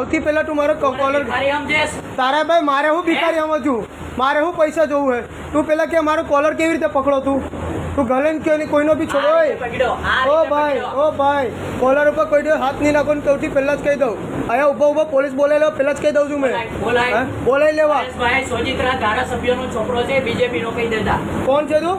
સૌથી પહેલા તું મારો કોલર તારા ભાઈ મારે હું ભિખારી આમાં છું. મારે હું પૈસા જોવું હે. તું પેલા કે મારો કોલર કેવી રીતે પકડો તું? તું ગલે ને કે કોઈનો બી છોડો ઓ ભાઈ ઓ ભાઈ કોલર ઉપર કોઈ દિવસ હાથ નહીં નાખો ને સૌથી પહેલા જ કહી દઉં. અહીંયા ઊભો ઊભો પોલીસ બોલાવી લેવા પહેલા જ કહી દઉં છું મેં. બોલાવી લેવા. સોજિત્રા ધારાસભ્યનો છોકરો છે બીજેપી નો કહી દેતા. કોણ છે તું?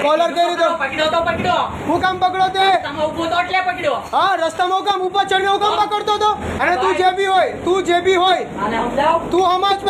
કોલર કેવી રીતે પકડો તો પકડો. હું કામ પકડો તે? તમે ઊભો તો એટલે પકડ્યો. હા રસ્તામાં હું કામ? ઉપર ચડ્યો હું કામ પકડતો તો? અને તું જે બી હોય તું જે બી હોય. તું પેલા